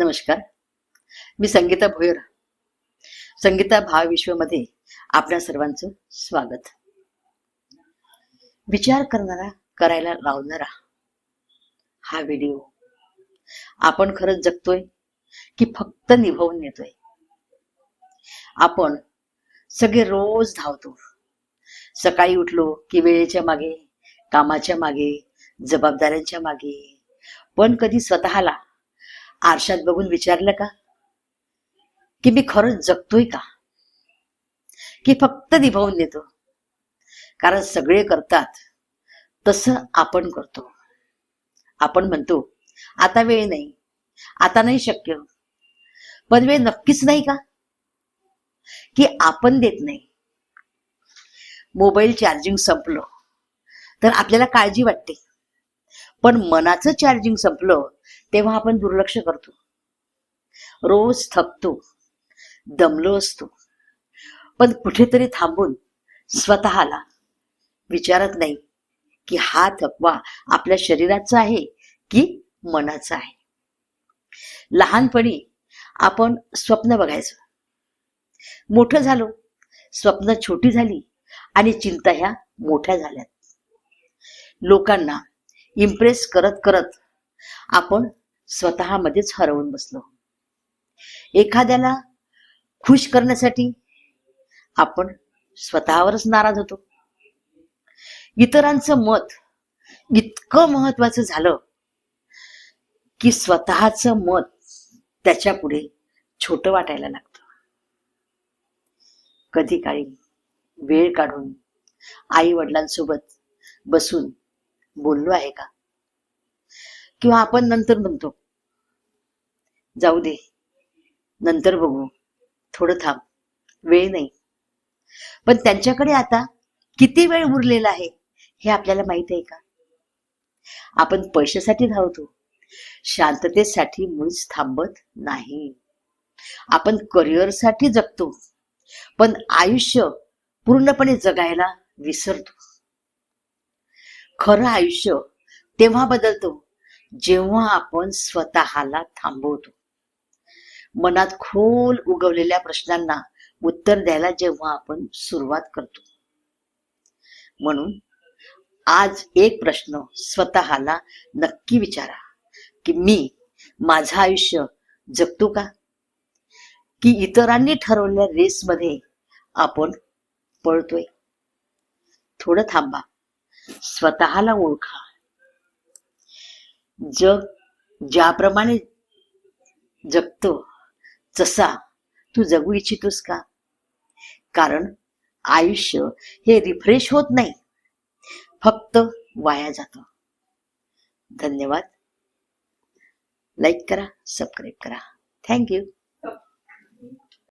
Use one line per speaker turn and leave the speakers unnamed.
नमस्कार. मी संगीता भोयर. संगीता भावविश्वमध्ये आपल्या सर्वांचं स्वागत. विचार करणारा करायला लावणारा हा व्हिडिओ आपण खरंच जगतोय की फक्त निभावून नेतोय आपण सगळे रोज धावतो. सकाळी उठलो की वेळेच्या मागे कामाच्या मागे जबाबदाऱ्यांच्या मागे पण कधी स्वतःला आरशात बघून विचारलं का? की मी खरंच जगतोय का? की फक्त निभावून देतो कारण सगळे करतात तसं आपण करतो. आपण म्हणतो आता वेळ नाही आता नाही शक्य. पण वेळ नक्कीच नाही का? की आपण देत नाही. मोबाईल चार्जिंग संपलं तर आपल्याला काळजी वाटते. पण मनाचं चार्जिंग संपलं तेव्हा आपण दुर्लक्ष करतो. रोज थकतो दमलो असतो. पण कुठेतरी थांबून स्वतःला विचारत नाही की हा थकवा आपल्या शरीराचा आहे की मनाचा आहे. लहानपणी आपण स्वप्न बघायचं. मोठं झालो स्वप्न छोटी झाली आणि चिंता ह्या मोठ्या झाल्यात. लोकांना इम्प्रेस करत करत आपण स्वतःमध्येच हरवून बसलो. एखाद्याला खुश करण्यासाठी आपण स्वतःवरच नाराज होतो. इतरांचं मत इतकं महत्वाचं झालं की स्वतःच मत त्याच्या पुढे छोट वाटायला लागतं. कधी काळी वेळ काढून आई वडिलांसोबत बसून बोललो आहे का? किंवा आपण नंतर म्हणतो जाऊ दे नंतर बघू थोडं थांब वेळ नाही. पण त्यांच्याकडे आता किती वेळ उरलेला आहे हे आपल्याला माहीत आहे का? आपण पैशासाठी धावतो शांततेसाठी मुळीच थांबत नाही. आपण करिअरसाठी जगतो पण आयुष्य पूर्णपणे जगायला विसरतो. खरं आयुष्य तेव्हा बदलतो जेव्हा आपण स्वतःला थांबवतो. मनात खोल उगवलेल्या प्रश्नांना उत्तर द्यायला जेव्हा आपण सुरुवात करतो. म्हणून आज एक प्रश्न स्वतःला नक्की विचारा की मी माझं आयुष्य जगतो का? की इतरांनी ठरवलेल्या रेसमध्ये आपण पळतोय? थोडं थांबा. स्वतःला ओळखा. जग ज्याप्रमाणे जगतो तसा तू जगू इच्छितोस का? कारण आयुष्य हे रिफ्रेश होत नाही. फक्त वाया जातं. धन्यवाद. लाईक करा सबस्क्राईब करा. थँक्यू